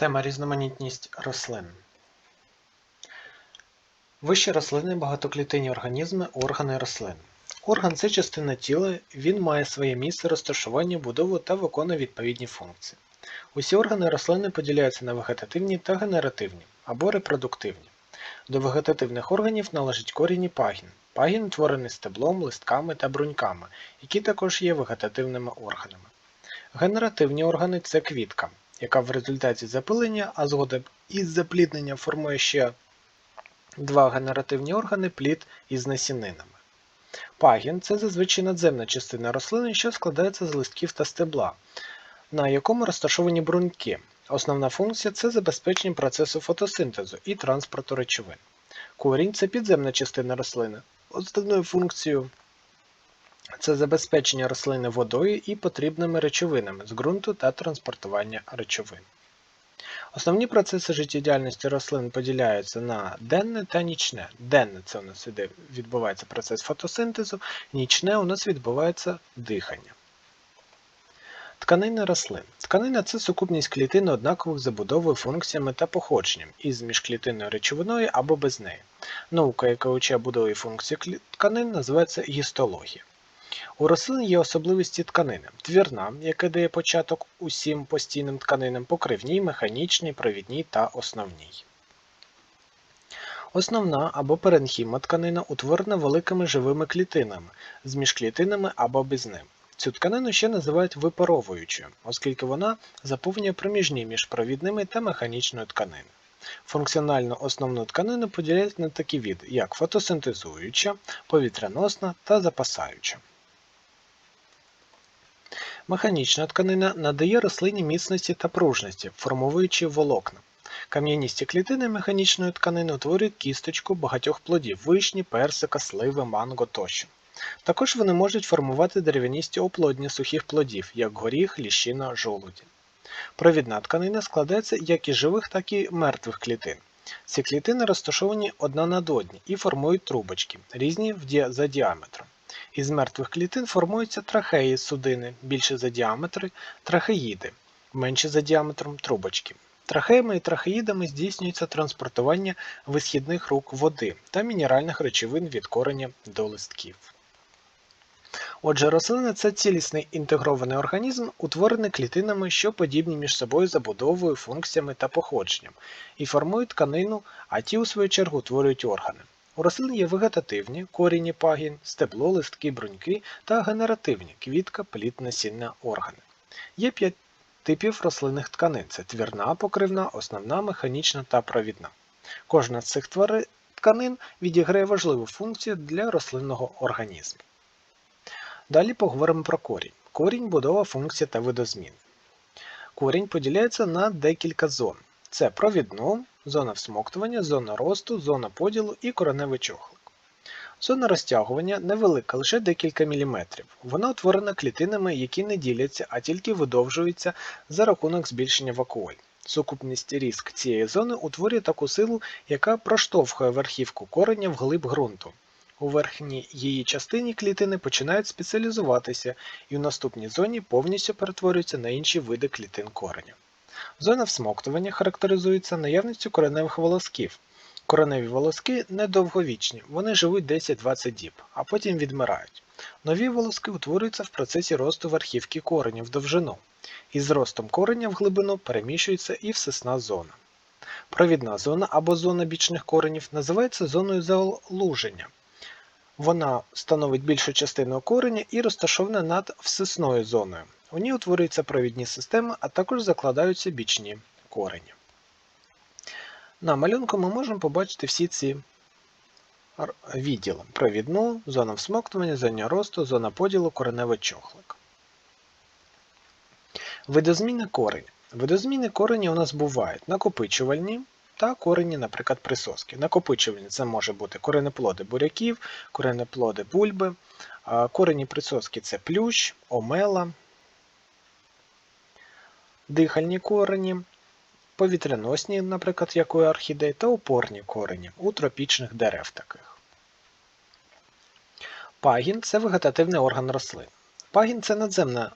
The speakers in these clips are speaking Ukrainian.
Тема різноманітність рослин. Вищі рослини багатоклітинні організми, органи рослин. Орган це частина тіла, він має своє місце розташування, будову та виконує відповідні функції. Усі органи рослини поділяються на вегетативні та генеративні або репродуктивні. До вегетативних органів належить корінь і пагін. Пагін утворений стеблом, листками та бруньками, які також є вегетативними органами. Генеративні органи це квітка, яка в результаті запилення, а згодом із запліднення формує ще два генеративні органи плід із насінинами. Пагін це зазвичай надземна частина рослини, що складається з листків та стебла, на якому розташовані бруньки. Основна функція це забезпечення процесу фотосинтезу і транспорту речовин. Корінь це підземна частина рослини. Основною функцією це забезпечення рослини водою і потрібними речовинами з ґрунту та транспортування речовин. Основні процеси життєдіяльності рослин поділяються на денне та нічне. Денне це у нас відбувається процес фотосинтезу, нічне у нас відбувається дихання. Тканини рослин. Тканина це сукупність клітин однакових забудовою, функціями та походженням із міжклітинною речовиною або без неї. Наука, яка вивчає будову і функції тканин, називається гістологія. У рослин є особливості тканини. Твірна, яка дає початок усім постійним тканинам, покривній, механічній, провідній та основній. Основна або паренхімна тканина утворена великими живими клітинами з міжклітинами або без ним. Цю тканину ще називають випаровуючою, оскільки вона заповнює проміжні між провідними та механічною тканиною. Функціональну основну тканину поділяють на такі види, як фотосинтезуюча, повітряносна та запасаюча. Механічна тканина надає рослині міцності та пружності, формуючи волокна. Кам'яністі клітини механічної тканини утворюють кісточку багатьох плодів вишні, персика, сливи, манго тощо. Також вони можуть формувати дерев'яністі оплодні сухих плодів, як горіх, ліщина, жолуді. Провідна тканина складається як із живих, так і мертвих клітин. Ці клітини розташовані одна над одні і формують трубочки, різні за діаметром. Із мертвих клітин формуються трахеї судини, більше за діаметри, трахеїди, менші за діаметром трубочки. Трахеями і трахеїдами здійснюється транспортування висхідних рук води та мінеральних речовин від кореня до листків. Отже, рослина це цілісний інтегрований організм, утворений клітинами, що подібні між собою забудовою, функціями та походженням, і формують тканину, а ті, у свою чергу, утворюють органи. У рослин є вегетативні, корінні пагін, стебло, листки, бруньки та генеративні квітка, плід, насіння, органи. Є п'ять типів рослинних тканин: це твірна, покривна, основна, механічна та провідна. Кожна з цих тканин відіграє важливу функцію для рослинного організму. Далі поговоримо про корінь. Корінь будова, функція та видозмін. Корінь поділяється на декілька зон. Це провідну, зона всмоктування, зона росту, зона поділу і кореневий чохлик. Зона розтягування невелика, лише декілька міліметрів. Вона утворена клітинами, які не діляться, а тільки видовжуються за рахунок збільшення вакуоль. Сукупність різк цієї зони утворює таку силу, яка проштовхує верхівку кореня вглиб ґрунту. У верхній її частині клітини починають спеціалізуватися і в наступній зоні повністю перетворюються на інші види клітин кореня. Зона всмоктування характеризується наявністю кореневих волосків. Кореневі волоски недовговічні, вони живуть 10-20 діб, а потім відмирають. Нові волоски утворюються в процесі росту верхівки кореня в довжину. Із ростом кореня в глибину переміщується і всесна зона. Провідна зона або зона бічних коренів називається зоною залуження. Вона становить більшу частину кореня і розташована над всесною зоною. У ній утворюються провідні системи, а також закладаються бічні корені. На малюнку ми можемо побачити всі ці відділи: провідну, зону всмоктування, зону росту, зона поділу, кореневий чохлик. Видозміни корень. Видозміни корені у нас бувають накопичувальні та корені, наприклад, присоски. Накопичувальні це може бути коренеплоди буряків, коренеплоди бульби, корені присоски це плющ, омела, дихальні корені, повітряносні, наприклад, як у орхідей, та опорні корені у тропічних дерев таких. Пагін це вегетативний орган рослин. Пагін це надземна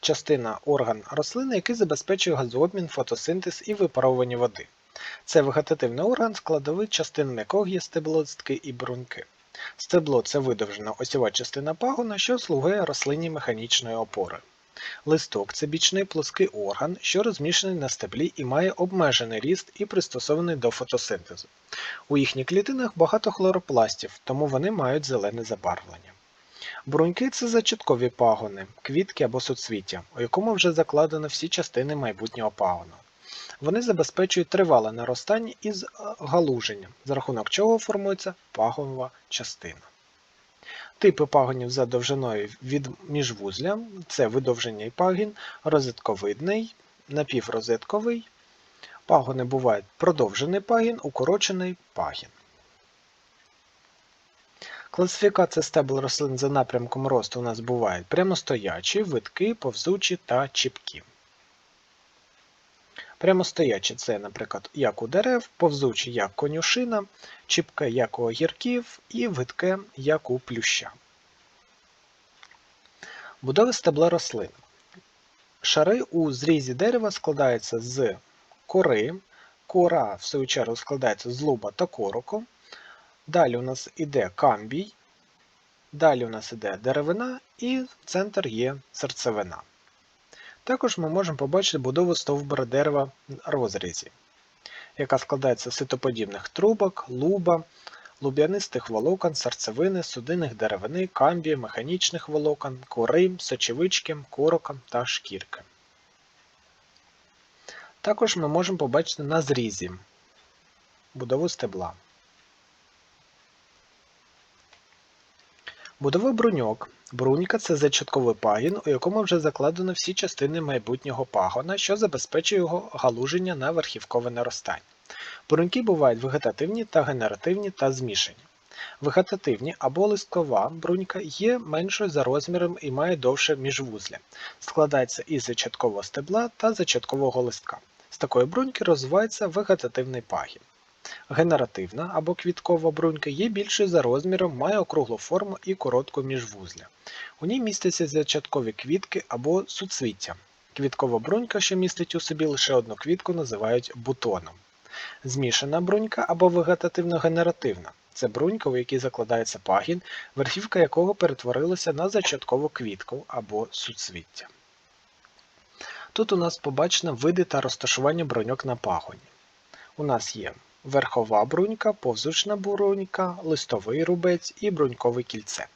частина орган рослини, який забезпечує газообмін, фотосинтез і випаровування води. Це вегетативний орган, складовий частинами якого є стебло, і бруньки. Стебло це видовжена осьова частина пагона, що слугує рослині механічної опори. Листок це бічний плоский орган, що розміщений на стеблі і має обмежений ріст і пристосований до фотосинтезу. У їхніх клітинах багато хлоропластів, тому вони мають зелене забарвлення. Бруньки це зачаткові пагони, квітки або суцвіття, у якому вже закладено всі частини майбутнього пагону. Вони забезпечують тривале наростання із е, галуженням, за рахунок чого формується пагонова частина. Типи пагонів за довжиною від міжвузля це видовжений пагін, розетковидний, напіврозетковий. Пагони бувають продовжений пагін, укорочений пагін. Класифікація стебл рослин за напрямком росту у нас бувають прямостоячі, витки, повзучі та чіпкі. Прямостоячі це, наприклад, як у дерев, повзучі як конюшина, чіпке як у огірків і витке як у плюща. Будови стебла рослин. Шари у зрізі дерева складаються з кори, кора, в свою чергу, складається з луба та короку. Далі у нас іде камбій, далі у нас іде деревина і центр є серцевина. Також ми можемо побачити будову стовбура дерева розрізі, яка складається з ситоподібних трубок, луба, луб'янистих волокон, серцевини, судинних деревини, камбії, механічних волокон, кори, сочевички, корока та шкірки. Також ми можемо побачити на зрізі будову стебла. Будова бруньок. Брунька це зачатковий пагін, у якому вже закладено всі частини майбутнього пагона, що забезпечує його галуження на верхівкове наростання. Бруньки бувають вегетативні та генеративні та змішані. Вегетативні або листкова брунька є меншою за розміром і має довше міжвузля. Складається із зачаткового стебла та зачаткового листка. З такої бруньки розвивається вегетативний пагін. Генеративна або квіткова брунька є більшою за розміром, має округлу форму і коротку міжвузля. У ній містяться зачаткові квітки або суцвіття. Квіткова брунька, що містить у собі лише одну квітку, називають бутоном. Змішана брунька або вегетативно-генеративна це брунька, у якій закладається пагін, верхівка якого перетворилася на зачаткову квітку або суцвіття. Тут у нас побачено види та розташування бруньок на пагоні. У нас є верхова брунька, повзучна брунька, листовий рубець і брунькове кільце.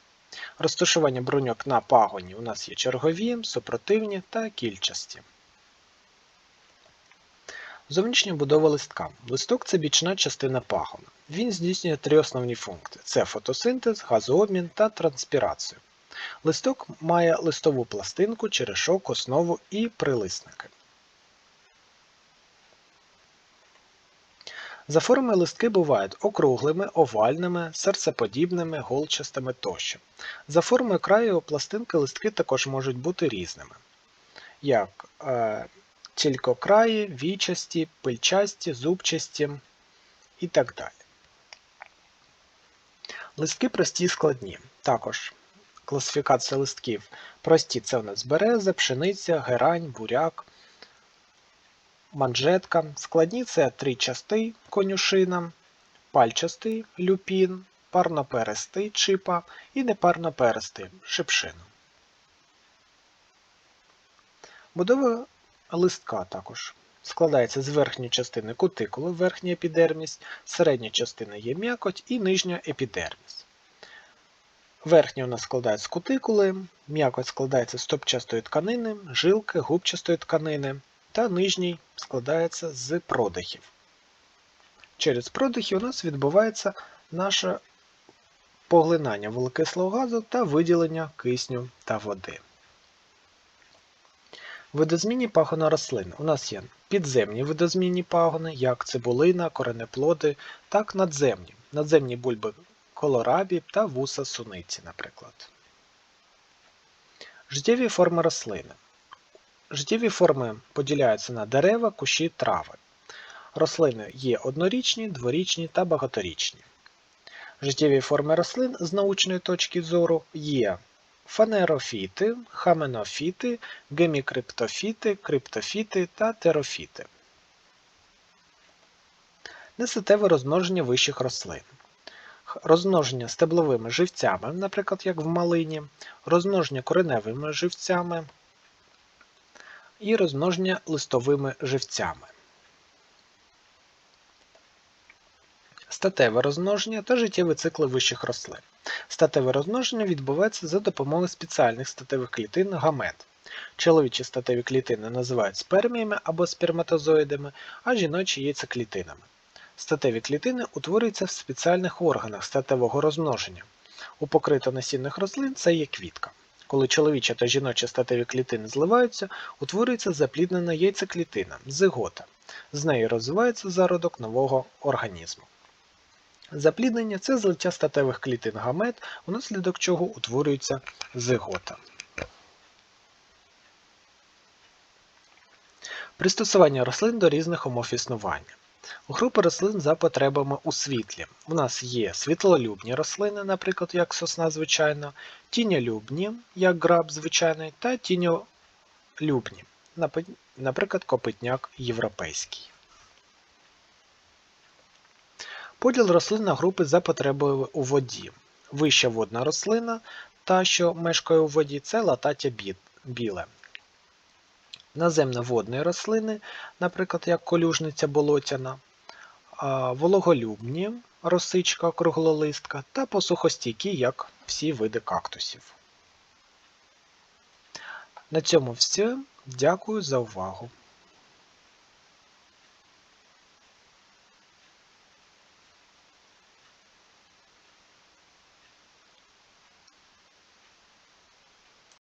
Розташування бруньок на пагоні у нас є чергові, супротивні та кільчасті. Зовнішня будова листка. Листок це бічна частина пагона. Він здійснює три основні функції: це фотосинтез, газообмін та транспірацію. Листок має листову пластинку, черешок, основу і прилисники. За формою листки бувають округлими, овальними, серцеподібними, голчастими тощо. За формою краю пластинки листки також можуть бути різними, як е, тількокраї, вічасті, пильчасті, зубчасті і так далі. Листки прості і складні. Також класифікація листків прості це у нас береза, пшениця, герань, буряк манжетка, складні це тричастий конюшина, пальчастий люпін, парноперистий чипа і непарноперистий шипшина. Будова листка також складається з верхньої частини кутикули, верхня епідерміс, середня частина є м'якоть і нижня епідерміс. Верхня у нас складається з кутикули, м'якоть складається з топчастої тканини, жилки, губчастої тканини, та нижній складається з продихів. Через продихи у нас відбувається наше поглинання вуглекислого газу та виділення кисню та води. Видозмінні пагони рослин. У нас є підземні видозмінні пагони, як цибулина, коренеплоди, так надземні. Надземні бульби колорабі та вуса суниці, наприклад. Життєві форми рослини. Життєві форми поділяються на дерева, кущі, трави. Рослини є однорічні, дворічні та багаторічні. Життєві форми рослин з научної точки зору є фанерофіти, хаменофіти, гемікриптофіти, криптофіти та терофіти. Неситеве розмноження вищих рослин. Розмноження стебловими живцями, наприклад, як в малині, розмноження кореневими живцями і розмноження листовими живцями. Статеве розмноження та життєві цикли вищих рослин. Статеве розмноження відбувається за допомогою спеціальних статевих клітин гамет. Чоловічі статеві клітини називають сперміями або сперматозоїдами, а жіночі яйцеклітинами. Статеві клітини утворюються в спеціальних органах статевого розмноження. У покритонасінних рослин це є квітка. Коли чоловічі та жіночі статеві клітини зливаються, утворюється запліднена яйцеклітина зигота. З неї розвивається зародок нового організму. Запліднення це злиття статевих клітин гамет, унаслідок чого утворюється зигота. Пристосування рослин до різних умов існування. Групи рослин за потребами у світлі. У нас є світлолюбні рослини, наприклад, як сосна звичайна, тіньолюбні, як граб звичайний, та тіньолюбні, наприклад, копитняк європейський. Поділ рослин на групи за потребою у воді. Вища водна рослина, та, що мешкає у воді, це латаття біле. Наземно-водні рослини, наприклад, як колюжниця болотяна, вологолюбні, росичка, круглолистка та посухостійкі, як всі види кактусів. На цьому все. Дякую за увагу.